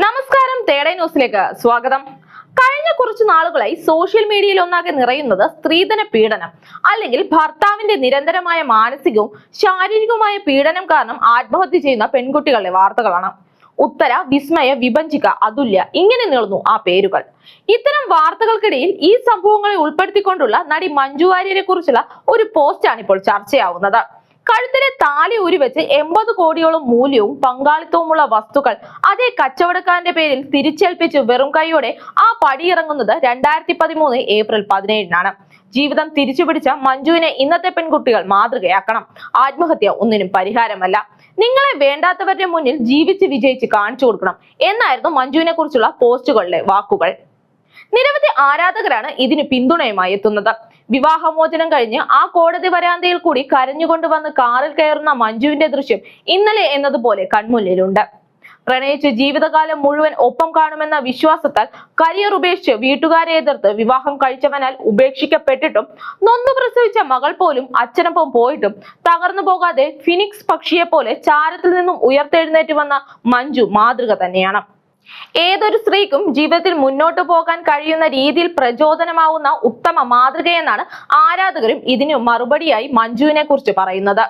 നമസ്കാരം തേടേ ന്യൂസിലേക്ക് സ്വാഗതം. കഴിഞ്ഞ കുറച്ചു നാളുകളായി സോഷ്യൽ മീഡിയയിൽ ഒന്നാകെ നിറയുന്നത് സ്ത്രീധന പീഡനം. അല്ലെങ്കിൽ ഭർത്താവിന്റെ നിരന്തരമായ മാനസികവും ശാരീരികവുമായ പീഡനം കാരണം ആത്മഹത്യ ചെയ്യുന്ന പെൺകുട്ടികളുടെ വാർത്തകളാണ്. ഉത്തര വിസ്മയ വിഭജിക അതുല്യ ഇങ്ങനെ നീളുന്നു ആ പേരുകൾ. ഇത്തരം വാർത്തകൾക്കിടയിൽ ഈ സംഭവങ്ങളെ ഉൾപ്പെടുത്തിക്കൊണ്ടുള്ള നടി മഞ്ജു വാര്യരെ കുറിച്ചുള്ള ഒരു പോസ്റ്റാണ് ഇപ്പോൾ ചർച്ചയാവുന്നത്. കഴുത്തിലെ താലി ഉരുവെച്ച് എൺപത് കോടിയോളം മൂല്യവും പങ്കാളിത്തവുമുള്ള വസ്തുക്കൾ അതേ കച്ചവടക്കാരന്റെ പേരിൽ തിരിച്ചേൽപ്പിച്ച് വെറും കൈയോടെ ആ പടിയിറങ്ങുന്നത് രണ്ടായിരത്തി പതിമൂന്ന് ഏപ്രിൽ പതിനേഴിനാണ്. ജീവിതം തിരിച്ചുപിടിച്ച മഞ്ജുവിനെ ഇന്നത്തെ പെൺകുട്ടികൾ മാതൃകയാക്കണം. ആത്മഹത്യ ഒന്നിനും പരിഹാരമല്ല. നിങ്ങളെ വേണ്ടാത്തവരുടെ മുന്നിൽ ജീവിച്ച് വിജയിച്ച് കാണിച്ചു കൊടുക്കണം എന്നായിരുന്നു മഞ്ജുവിനെ കുറിച്ചുള്ള പോസ്റ്റുകളിലെ വാക്കുകൾ. നിരവധി ആരാധകരാണ് ഇതിന് പിന്തുണയുമായി എത്തുന്നത്. വിവാഹമോചനം കഴിഞ്ഞ് ആ കോടതി വരാന്തയിൽ കൂടി കരഞ്ഞുകൊണ്ട് വന്ന് കാറിൽ കയറുന്ന മഞ്ജുവിന്റെ ദൃശ്യം ഇന്നലെ എന്നതുപോലെ കൺമുന്നിലുണ്ട്. പ്രണയിച്ച് ജീവിതകാലം മുഴുവൻ ഒപ്പം കാണുമെന്ന വിശ്വാസത്താൽ കരിയർ ഉപേക്ഷിച്ച് വീട്ടുകാരെ എതിർത്ത് വിവാഹം കഴിച്ചവനാൽ ഉപേക്ഷിക്കപ്പെട്ടിട്ടും നൊന്നു പ്രസവിച്ച മകൾ പോലും അച്ഛനൊപ്പം പോയിട്ടും തകർന്നു പോകാതെ ഫിനിക്സ് പക്ഷിയെ പോലെ ചാരത്തിൽ നിന്നും ഉയർത്തെഴുന്നേറ്റ് വന്ന മഞ്ജു മാതൃക തന്നെയാണ്. ഏതൊരു സ്ത്രീക്കും ജീവിതത്തിൽ മുന്നോട്ട് പോകാൻ കഴിയുന്ന രീതിയിൽ പ്രചോദനമാവുന്ന ഉത്തമ മാതൃകയെന്നാണ് ആരാധകരും ഇതിനു മറുപടിയായി മഞ്ജുവിനെ കുറിച്ച് പറയുന്നത്.